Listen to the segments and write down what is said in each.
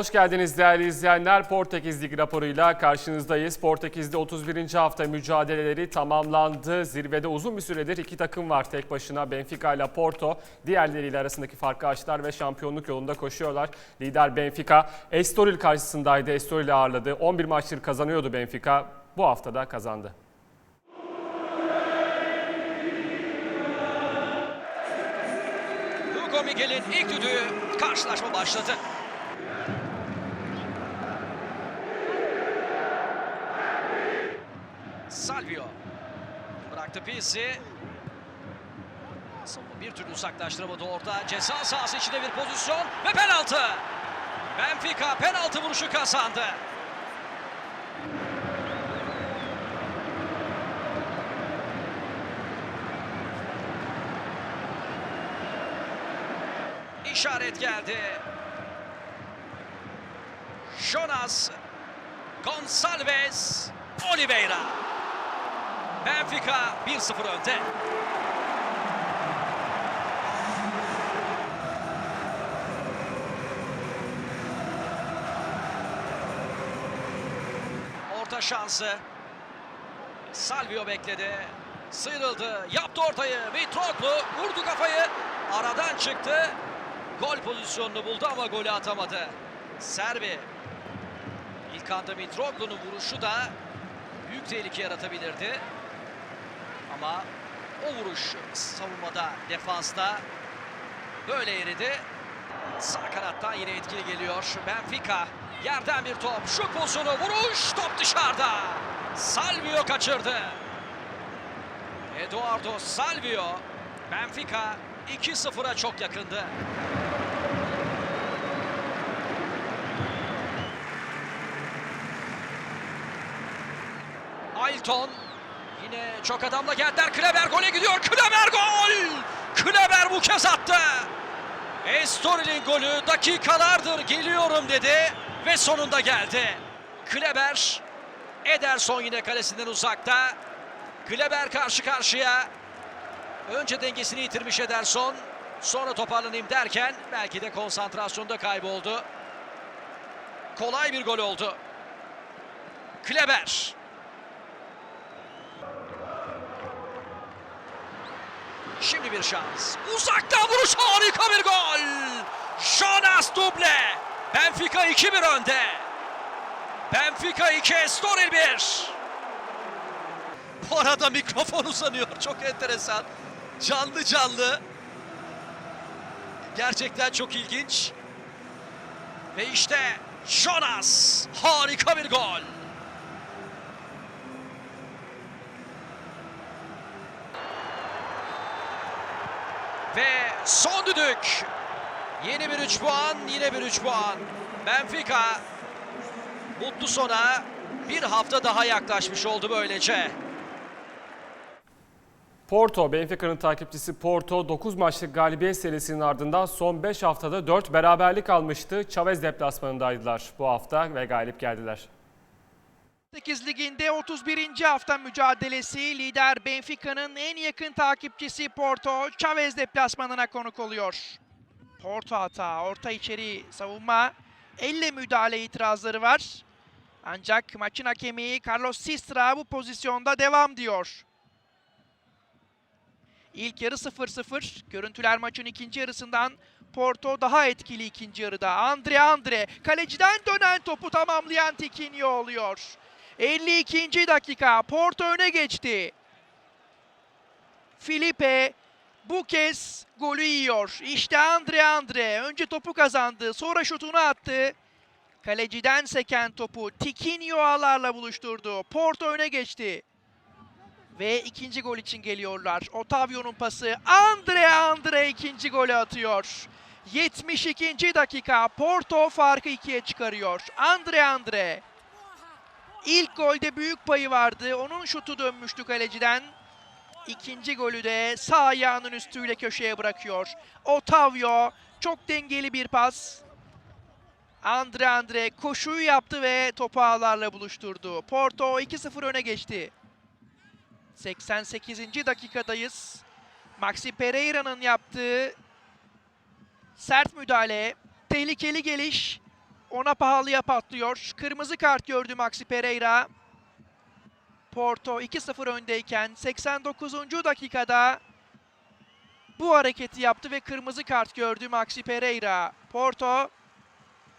Hoş geldiniz değerli izleyenler. Portekiz Lig raporuyla karşınızdayız. Portekiz'de 31. hafta mücadeleleri tamamlandı. Zirvede uzun bir süredir iki takım var tek başına. Benfica ile Porto diğerleriyle arasındaki farkı açtılar ve şampiyonluk yolunda koşuyorlar. Lider Benfica Estoril karşısındaydı. Estoril'i ağırladı. 11 maçtır kazanıyordu Benfica. Bu hafta da kazandı. Hugo Miguel'in ilk düdüğü karşılaşma başladı. Salvio bıraktı pisi. Savunma bir türlü uzaklaştıramadı orada. Ceza sahası içinde bir pozisyon ve penaltı. Benfica penaltı vuruşu kazandı. İşaret geldi. Jonas Gonçalves Oliveira. Benfica 1-0 önde. Orta şansı. Salvio bekledi. Sıyrıldı. Yaptı ortayı. Mitroklu vurdu kafayı. Aradan çıktı. Gol pozisyonunu buldu ama golü atamadı. Serbi. İlk anda Mitroklu'nun vuruşu da büyük tehlike yaratabilirdi. Ama o vuruş savunmada, defansta böyle eridi. Sağ kanattan yine etkili geliyor. Benfica yerden bir top. Şu pozisyonu vuruş top dışarıda. Salvio kaçırdı. Eduardo Salvio. Benfica 2-0'a çok yakındı. Ailton yine çok adamla geldiler. Kleber gole gidiyor. Kleber gol! Kleber bu kez attı. Estoril'in golü dakikalardır geliyorum dedi ve sonunda geldi. Kleber Ederson yine kalesinden uzakta. Kleber karşı karşıya. Önce dengesini yitirmiş Ederson. Sonra toparlanayım derken belki de konsantrasyonda kayboldu. Kolay bir gol oldu. Kleber. Şimdi bir şans. Uzaktan vuruş harika bir gol. Jonas Duble. Benfica 2-1 önde. Benfica 2, Estoril 1. Bu arada mikrofon uzanıyor. Çok enteresan. Canlı canlı. Gerçekten çok ilginç. Ve işte Jonas. Harika bir gol. Ve son düdük. Yeni bir 3 puan, yine bir 3 puan. Benfica mutlu sona bir hafta daha yaklaşmış oldu böylece. Porto, Benfica'nın takipçisi Porto 9 maçlık galibiyet serisinin ardından son 5 haftada 4 beraberlik almıştı. Chavez deplasmanındaydılar bu hafta ve galip geldiler. 8 Ligi'nde 31. hafta mücadelesi lider Benfica'nın en yakın takipçisi Porto Chavez deplasmanına konuk oluyor. Porto hata, orta içeri savunma, elle müdahale itirazları var. Ancak maçın hakemi Carlos Sistra bu pozisyonda devam diyor. İlk yarı 0-0. Görüntüler maçın ikinci yarısından Porto daha etkili ikinci yarıda. Andre Andre kaleciden dönen topu tamamlayan Tiquinho oluyor. 52. dakika Porto öne geçti. Felipe bu kez golü yiyor. İşte Andre Andre önce topu kazandı sonra şutunu attı. Kaleciden seken topu Tiquinho ağlarla buluşturdu. Porto öne geçti. Ve ikinci gol için geliyorlar. Otavio'nun pası. Andre Andre ikinci golü atıyor. 72. dakika Porto farkı ikiye çıkarıyor. Andre Andre. İlk golde büyük payı vardı. Onun şutu dönmüştü kaleciden. İkinci golü de sağ ayağının üstüyle köşeye bırakıyor. Otavio çok dengeli bir pas. Andre Andre koşuyu yaptı ve topu ağlarla buluşturdu. Porto 2-0 öne geçti. 88. dakikadayız. Maxi Pereira'nın yaptığı sert müdahale, tehlikeli geliş ona pahalıya patlıyor. Kırmızı kart gördü Maxi Pereira. Porto 2-0 öndeyken 89. dakikada bu hareketi yaptı ve kırmızı kart gördü Maxi Pereira. Porto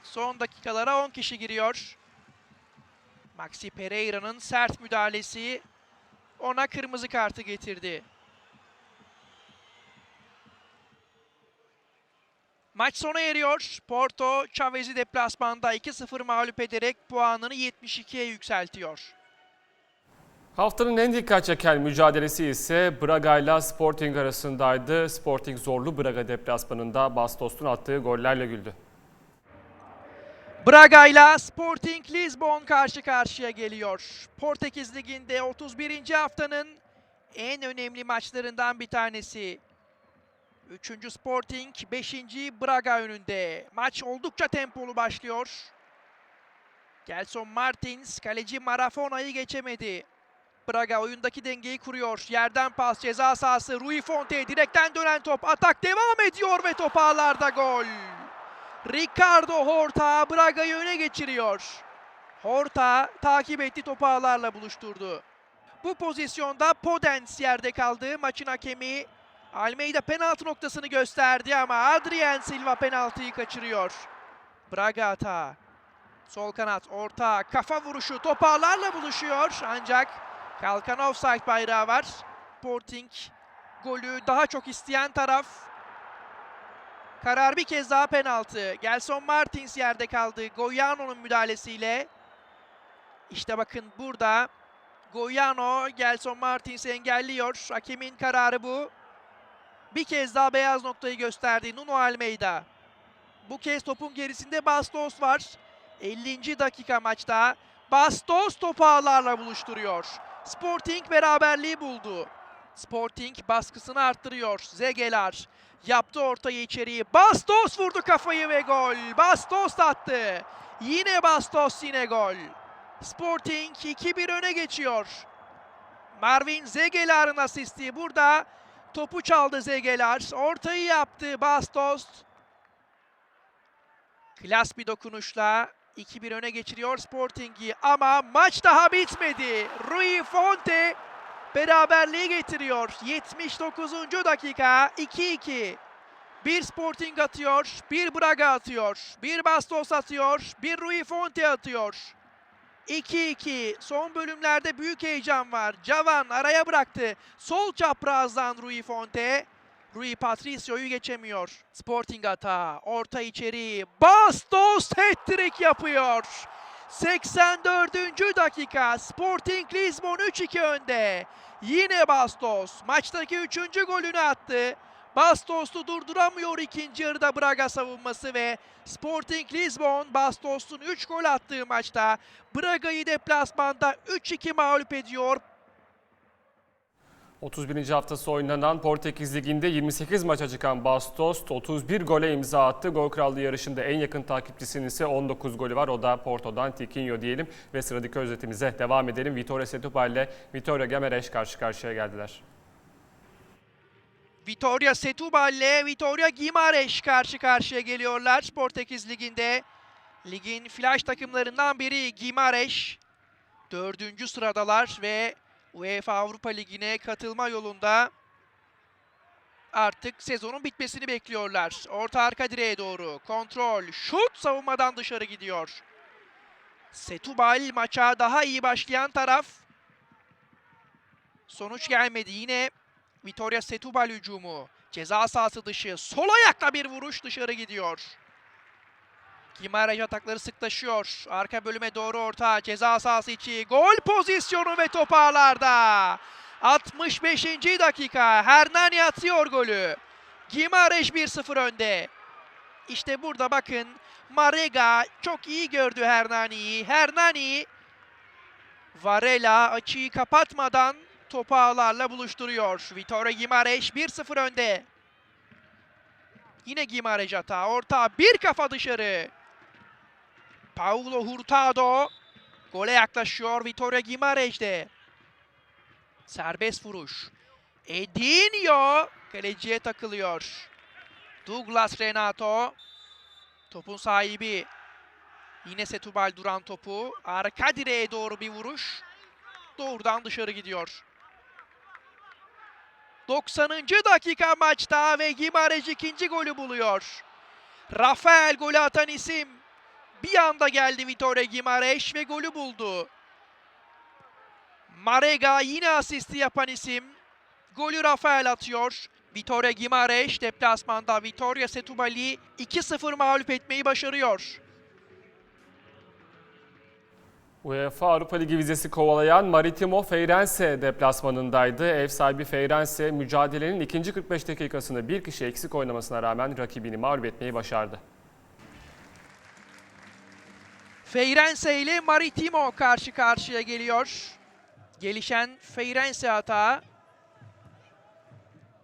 son dakikalara 10 kişi giriyor. Maxi Pereira'nın sert müdahalesi ona kırmızı kartı getirdi. Maç sona eriyor. Porto, Chavez'i deplasmanda 2-0 mağlup ederek puanını 72'ye yükseltiyor. Haftanın en dikkat çeken mücadelesi ise Braga ile Sporting arasındaydı. Sporting zorlu Braga deplasmanında Bastos'un attığı gollerle güldü. Braga ile Sporting Lisbon karşı karşıya geliyor. Portekiz Ligi'nde 31. haftanın en önemli maçlarından bir tanesi. 3. Sporting, 5. Braga önünde. Maç oldukça tempolu başlıyor. Gelson Martins, kaleci Marafona'yı geçemedi. Braga oyundaki dengeyi kuruyor. Yerden pas, ceza sahası, Rui Fonte direkten dönen top. Atak devam ediyor ve top ağlarda gol. Ricardo Horta Braga'yı öne geçiriyor. Horta takip etti topu ağlarla buluşturdu. Bu pozisyonda Podens yerde kaldı. Maçın hakemi Almeida penaltı noktasını gösterdi ama Adrien Silva penaltıyı kaçırıyor. Braga hata. Sol kanat orta kafa vuruşu top ağlarla buluşuyor ancak kalkan offside bayrağı var. Sporting golü daha çok isteyen taraf Karar bir kez daha penaltı. Gelson Martins yerde kaldı. Goyano'nun müdahalesiyle. İşte bakın burada Goyano Gelson Martins'i engelliyor. Hakemin kararı bu. Bir kez daha beyaz noktayı gösterdi Nuno Almeida. Bu kez topun gerisinde Bastos var. 50. dakika maçta. Bastos topu ağlarla buluşturuyor. Sporting beraberliği buldu. Sporting baskısını arttırıyor. Zegelar yaptı ortayı içeriye. Bastos vurdu kafayı ve gol. Bastos attı. Yine Bastos yine gol. Sporting 2-1 öne geçiyor. Marvin Zegelar'ın asisti. Burada topu çaldı Zegelar. Ortayı yaptı Bastos. Klas bir dokunuşla 2-1 öne geçiriyor Sporting'i ama maç daha bitmedi. Rui Fonte beraberliği getiriyor. 79. dakika 2-2. Bir Sporting atıyor, bir Braga atıyor, bir Bastos atıyor, bir Rui Fonte atıyor. 2-2. Son bölümlerde büyük heyecan var. Cavan araya bıraktı. Sol çaprazdan Rui Fonte. Rui Patricio'yu geçemiyor. Sporting hata. Orta içeri. Bastos hat-trick yapıyor. 84. dakika. Sporting Lisbon 3-2 önde. Yine Bastos. Maçtaki 3. golünü attı. Bastos'u durduramıyor ikinci yarıda Braga savunması ve Sporting Lisbon Bastos'un 3 gol attığı maçta Braga'yı deplasmanda 3-2 mağlup ediyor. 31. haftası oynanan Portekiz Ligi'nde 28 maça çıkan Bastos 31 gole imza attı. Gol Krallığı yarışında en yakın takipçisinin ise 19 golü var. O da Porto'dan Tiquinho diyelim ve sıradaki özetimize devam edelim. Vitória Setúbal ile Vitória Guimarães karşı karşıya geldiler. Vitória Setúbal ile Vitória Guimarães karşı karşıya geliyorlar Portekiz Ligi'nde. Ligin flash takımlarından biri Guimarães. Dördüncü sıradalar ve UEFA Avrupa Ligi'ne katılma yolunda artık sezonun bitmesini bekliyorlar. Orta arka direğe doğru kontrol, şut savunmadan dışarı gidiyor. Setúbal maça daha iyi başlayan taraf. Sonuç gelmedi. Yine Vitória Setúbal hücumu. Ceza sahası dışı. Sol ayakla bir vuruş dışarı gidiyor. Gimaraj atakları sıklaşıyor. Arka bölüme doğru orta. Ceza sahası içi. Gol pozisyonu ve top ağlarda. 65. dakika. Hernani atıyor golü. Gimaraj 1-0 önde. İşte burada bakın. Marega çok iyi gördü Hernani'yi. Hernani Varela açıyı kapatmadan topu ağlarla buluşturuyor. Vitória Guimarães 1-0 önde. Yine Guimarães hata. Orta bir kafa dışarı. Paulo Hurtado gole yaklaşıyor Vitória Guimarães'de. Serbest vuruş. Edinho kaleciye takılıyor. Douglas Renato topun sahibi. Yine Setubal duran topu. Arka direğe doğru bir vuruş. Doğrudan dışarı gidiyor. 90. dakika maçta ve Gimareş ikinci golü buluyor. Rafael golü atan isim. Bir anda geldi Vitória Gimareş ve golü buldu. Marega yine asisti yapan isim. Golü Rafael atıyor. Vitória Gimareş deplasmanda Vitória Setubali 2-0 mağlup etmeyi başarıyor. UEFA Avrupa Ligi vizesi kovalayan Maritimo Feirense deplasmanındaydı. Ev sahibi Feirense mücadelenin ikinci 45 dakikasında bir kişi eksik oynamasına rağmen rakibini mağlup etmeyi başardı. Feirense ile Maritimo karşı karşıya geliyor. Gelişen Feirense hata.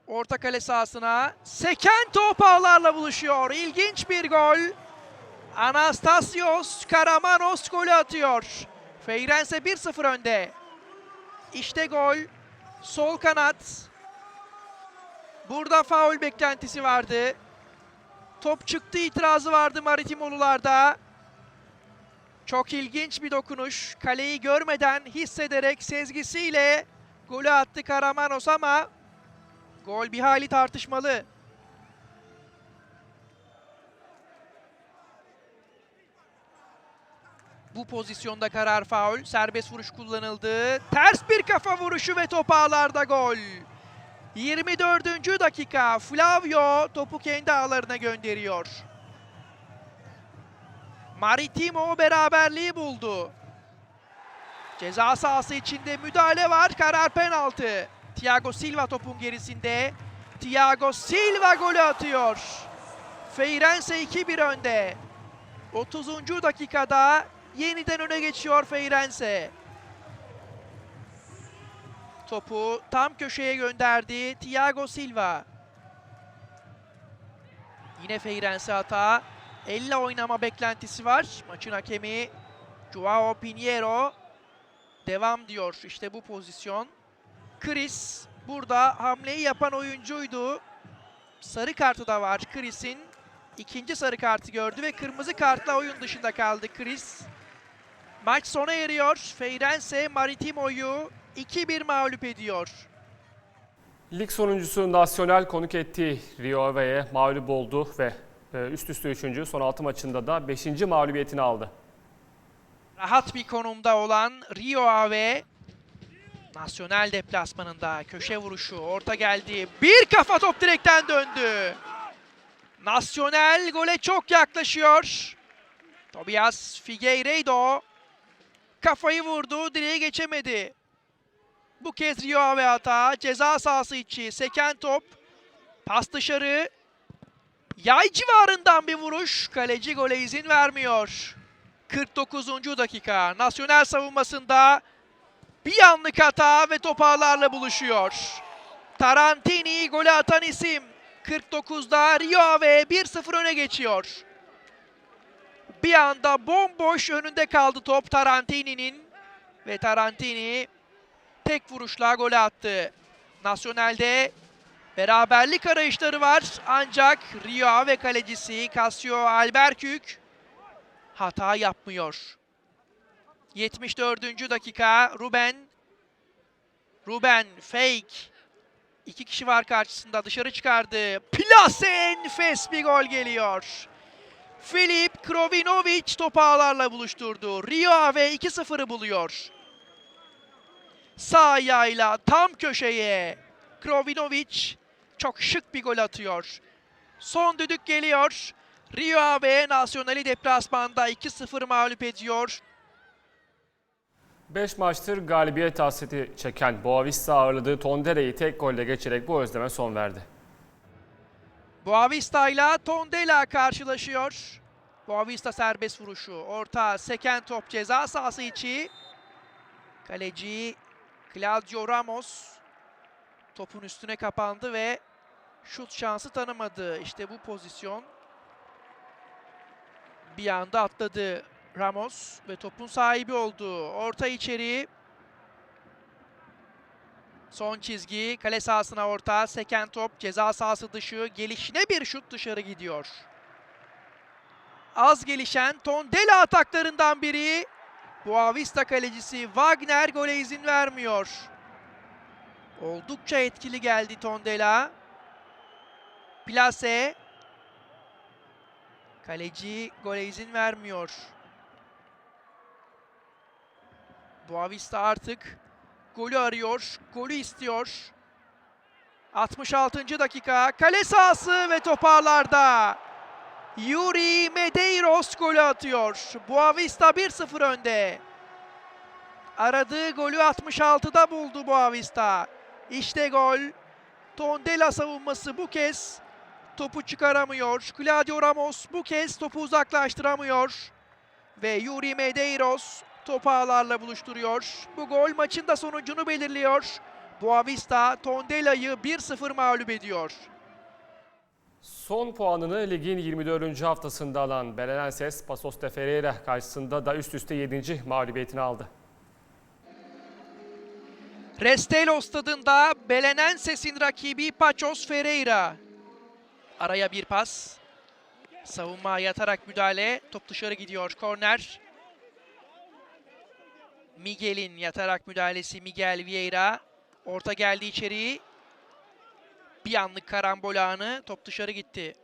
Orta kale sahasına seken top ağlarla buluşuyor. İlginç bir gol. Anastasios Karamanos golü atıyor. Feirense 1-0 önde. İşte gol. Sol kanat. Burada faul beklentisi vardı. Top çıktı itirazı vardı Maritimolularda. Çok ilginç bir dokunuş. Kaleyi görmeden hissederek sezgisiyle golü attı Karamanos ama gol bir hali tartışmalı. Bu pozisyonda karar faul. Serbest vuruş kullanıldı. Ters bir kafa vuruşu ve top ağlarda gol. 24. dakika Flavio topu kendi ağlarına gönderiyor. Maritimo beraberliği buldu. Ceza sahası içinde müdahale var. Karar penaltı. Thiago Silva topun gerisinde. Thiago Silva golü atıyor. Feirense 2-1 önde. 30. dakikada yeniden öne geçiyor Feirense. Topu tam köşeye gönderdi Thiago Silva. Yine Feirense hata. Elle oynama beklentisi var. Maçın hakemi Joao Pinheiro devam diyor. İşte bu pozisyon. Chris burada hamleyi yapan oyuncuydu. Sarı kartı da var Chris'in. İkinci sarı kartı gördü ve kırmızı kartla oyun dışında kaldı Chris. Maç sona eriyor. Feirense Maritimo'yu 2-1 mağlup ediyor. Lig sonuncusu Nasyonel konuk ettiği Rio Ave'ye mağlup oldu ve e, üst üste 3. son 6 maçında da 5. mağlubiyetini aldı. Rahat bir konumda olan Rio Ave Nasyonel deplasmanında köşe vuruşu orta geldi. Bir kafa top direkten döndü. Nasyonel gole çok yaklaşıyor. Tobias Figueiredo kafayı vurdu, direğe geçemedi. Bu kez Rio Ave hata. Ceza sahası içi seken top. Pas dışarı. Yay civarından bir vuruş. Kaleci gole izin vermiyor. 49. dakika. Nasyonel savunmasında bir anlık hata ve top ağlarla buluşuyor. Tarantini golü atan isim. 49'da Rio Ave 1-0 öne geçiyor. Bir anda bomboş önünde kaldı top Tarantini'nin. Ve Tarantini tek vuruşla gol attı. Nasyonel'de beraberlik arayışları var. Ancak Rio Ave kalecisi Casio Alberkük hata yapmıyor. 74. dakika Ruben. Ruben fake. İki kişi var karşısında dışarı çıkardı. Plase enfes bir gol geliyor. Filip Krovinovic topu ağlarla buluşturdu. Rio Ave 2-0'ı buluyor. Sağ ayağıyla tam köşeye. Krovinovic çok şık bir gol atıyor. Son düdük geliyor. Rio Ave Nasyonali deplasmanda 2-0 mağlup ediyor. 5 maçtır galibiyet hasreti çeken Boavista ağırladığı Tondere'yi tek golle geçerek bu özleme son verdi. Boavista ile Tondela karşılaşıyor. Boavista serbest vuruşu. Orta seken top ceza sahası içi. Kaleci Claudio Ramos topun üstüne kapandı ve şut şansı tanımadı. İşte bu pozisyon. Bir anda atladı Ramos ve topun sahibi oldu. Orta içeri. Son çizgi. Kale sahasına orta. Seken top. Ceza sahası dışı. Gelişine bir şut dışarı gidiyor. az gelişen Tondela ataklarından biri. Boavista kalecisi Wagner gole izin vermiyor. Oldukça etkili geldi Tondela. Plase. Kaleci gole izin vermiyor. Boavista artık golü arıyor, golü istiyor. 66. dakika kale sahası ve toparlarda. Yuri Medeiros golü atıyor. Boavista 1-0 önde. Aradığı golü 66'da buldu Boavista. İşte gol. Tondela savunması bu kez topu çıkaramıyor. Claudio Ramos bu kez topu uzaklaştıramıyor. Ve Yuri Medeiros topu ağlarla buluşturuyor. Bu gol maçın da sonucunu belirliyor. Boavista Tondela'yı 1-0 mağlup ediyor. Son puanını ligin 24. haftasında alan Belenenses, Pasos de Ferreira karşısında da üst üste 7. mağlubiyetini aldı. Restelo stadında Belenenses'in rakibi Paços Ferreira. Araya bir pas. Savunma yatarak müdahale. Top dışarı gidiyor. Korner. Miguel'in yatarak müdahalesi Miguel Vieira. Orta geldi içeri. Bir anlık karambol anı. Top dışarı gitti.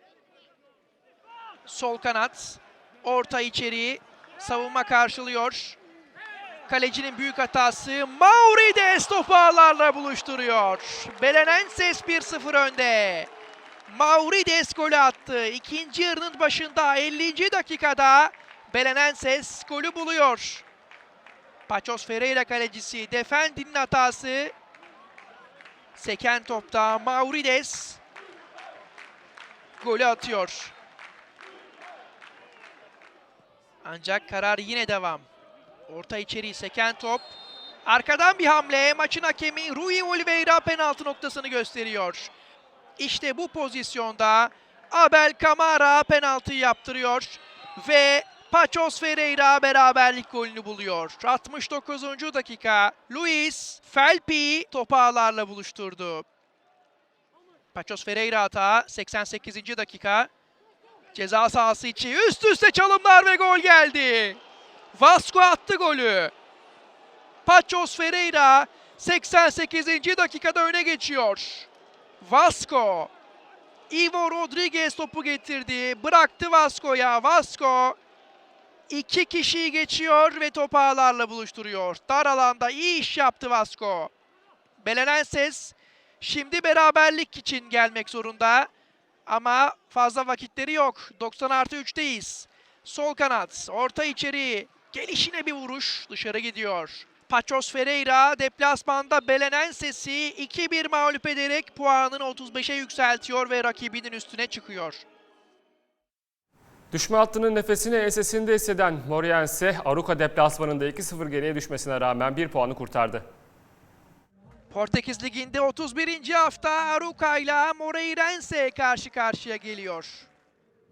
Sol kanat. Orta içeri. Savunma karşılıyor. Kalecinin büyük hatası Maurides topu ağlarla buluşturuyor. Belenenses 1-0 önde. Maurides golü attı. İkinci yarının başında 50. dakikada Belenenses golü buluyor. Paços Ferreira kalecisi Defendi'nin hatası. Seken topta Maurides golü atıyor. Ancak karar yine devam. Orta içeri seken top. Arkadan bir hamle. Maçın hakemi Rui Oliveira penaltı noktasını gösteriyor. İşte bu pozisyonda Abel Camara penaltıyı yaptırıyor. Ve Paços Ferreira beraberlik golünü buluyor. 69. dakika Luis Felpi topu ağlarla buluşturdu. Paços Ferreira hata 88. dakika. Ceza sahası içi üst üste çalımlar ve gol geldi. Vasco attı golü. Paços Ferreira 88. dakikada öne geçiyor. Vasco. Ivo Rodriguez topu getirdi. Bıraktı Vasco'ya. Vasco iki kişiyi geçiyor ve topu ağlarla buluşturuyor. Dar alanda iyi iş yaptı Vasco. Belenenses şimdi beraberlik için gelmek zorunda. Ama fazla vakitleri yok. 90 artı 3'teyiz. Sol kanat, orta içeri, gelişine bir vuruş dışarı gidiyor. Paços Ferreira deplasmanda Belenenses'i 2-1 mağlup ederek puanını 35'e yükseltiyor ve rakibinin üstüne çıkıyor. Düşme hattının nefesini ensesinde hisseden Moriense, Aruka deplasmanında 2-0 geriye düşmesine rağmen bir puanı kurtardı. Portekiz Ligi'nde 31. hafta Aruca ile Moreirense karşı karşıya geliyor.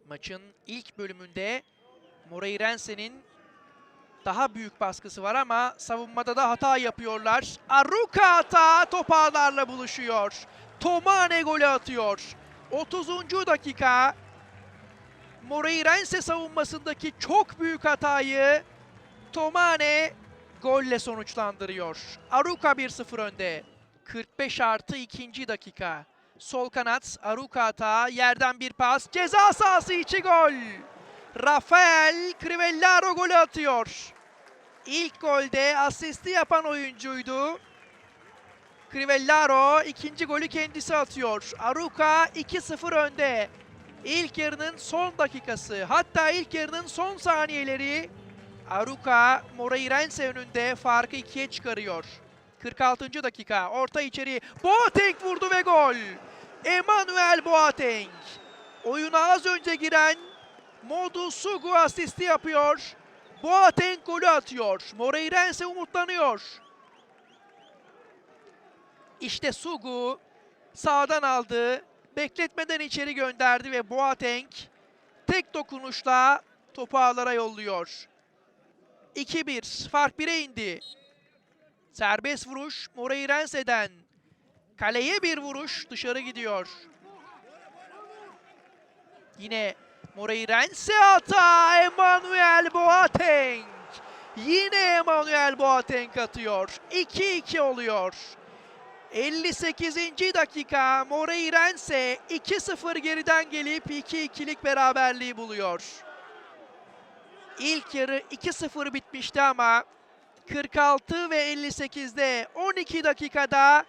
Maçın ilk bölümünde Moreirense'nin daha büyük baskısı var ama savunmada da hata yapıyorlar. Aruca hata top ağlarla buluşuyor. Tomane golü atıyor. 30. dakika Moreirense savunmasındaki çok büyük hatayı Tomane golle sonuçlandırıyor. Aruka 1-0 önde. 45 artı 2. dakika. Sol kanat Aruka hata. Yerden bir pas. Ceza sahası içi gol. Rafael Crivellaro golü atıyor. İlk golde asisti yapan oyuncuydu. Crivellaro ikinci golü kendisi atıyor. Aruka 2-0 önde. İlk yarının son dakikası hatta ilk yarının son saniyeleri Aruka Moreirense önünde farkı ikiye çıkarıyor. 46. dakika orta içeri Boateng vurdu ve gol. Emmanuel Boateng. Oyuna az önce giren Modu Sugu asisti yapıyor. Boateng golü atıyor. Moreirense umutlanıyor. İşte Sugu sağdan aldı. Bekletmeden içeri gönderdi ve Boateng tek dokunuşla topu ağlara yolluyor. 2-1 fark 1'e indi. Serbest vuruş Moreirense'den. Kaleye bir vuruş dışarı gidiyor. Yine Moreirense hata Emmanuel Boateng. Yine Emmanuel Boateng atıyor. 2-2 oluyor. 58. dakika Moreirense 2-0 geriden gelip 2-2'lik beraberliği buluyor. İlk yarı 2-0 bitmişti ama 46 ve 58'de 12 dakikada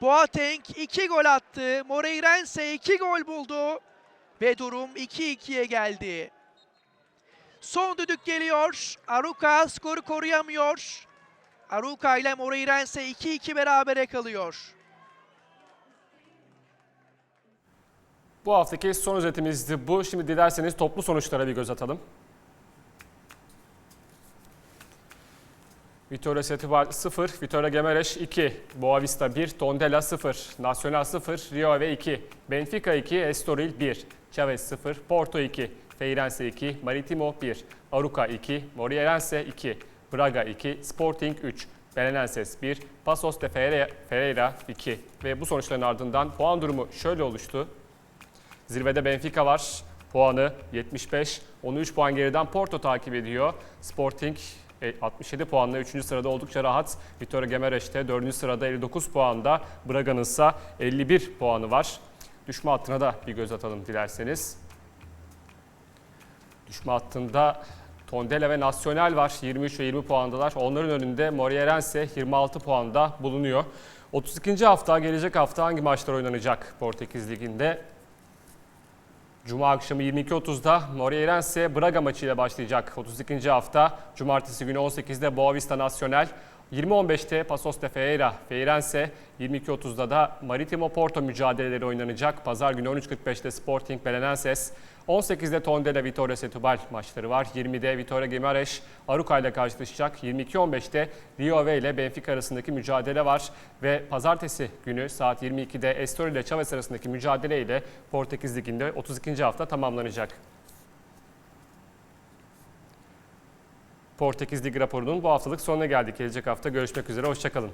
Boateng 2 gol attı. Moreirense 2 gol buldu ve durum 2-2'ye geldi. Son düdük geliyor. Aruka skoru koruyamıyor. Aruka ile Moreirense 2-2 berabere kalıyor. Bu haftaki son özetimizdi bu. Şimdi dilerseniz toplu sonuçlara bir göz atalım. Vitória Setúbal 0, Vitória Guimarães 2, Boavista 1, Tondela 0, Nacional 0, Rio Ave 2, Benfica 2, Estoril 1, Chaves 0, Porto 2, Feirense 2, Maritimo 1, Aruca 2, Moreirense 2, Braga 2, Sporting 3, Belenenses 1, Pasos de Ferreira- Ferreira 2 ve bu sonuçların ardından puan durumu şöyle oluştu. Zirvede Benfica var. Puanı 75. Onu 3 puan geriden Porto takip ediyor. Sporting e, 67 puanla 3. sırada oldukça rahat. Vitória Guimarães'te 4. sırada 59 puanda. Braga'nın ise 51 puanı var. Düşme hattına da bir göz atalım dilerseniz. Düşme hattında Tondela ve Nacional var. 23 ve 20 puandalar. Onların önünde Moreirense 26 puanda bulunuyor. 32. hafta gelecek hafta hangi maçlar oynanacak Portekiz Ligi'nde? Cuma akşamı 22.30'da Moreirense Braga maçıyla başlayacak 32. hafta. Cumartesi günü 18'de Boavista Nacional. 20.15'te Pasos de Ferreira, Feirense. 22.30'da da Maritimo Porto mücadeleleri oynanacak. Pazar günü 13.45'te Sporting Belenenses. 18'de Tondela Vitória Setúbal maçları var. 20'de Vitória Guimarães Aruca ile karşılaşacak. 22.15'te Rio Ave ile Benfica arasındaki mücadele var. Ve pazartesi günü saat 22'de Estoril ile Chaves arasındaki mücadele ile Portekiz Ligi'nde 32. hafta tamamlanacak. Portekiz Ligi raporunun bu haftalık sonuna geldik. Gelecek hafta görüşmek üzere. Hoşçakalın.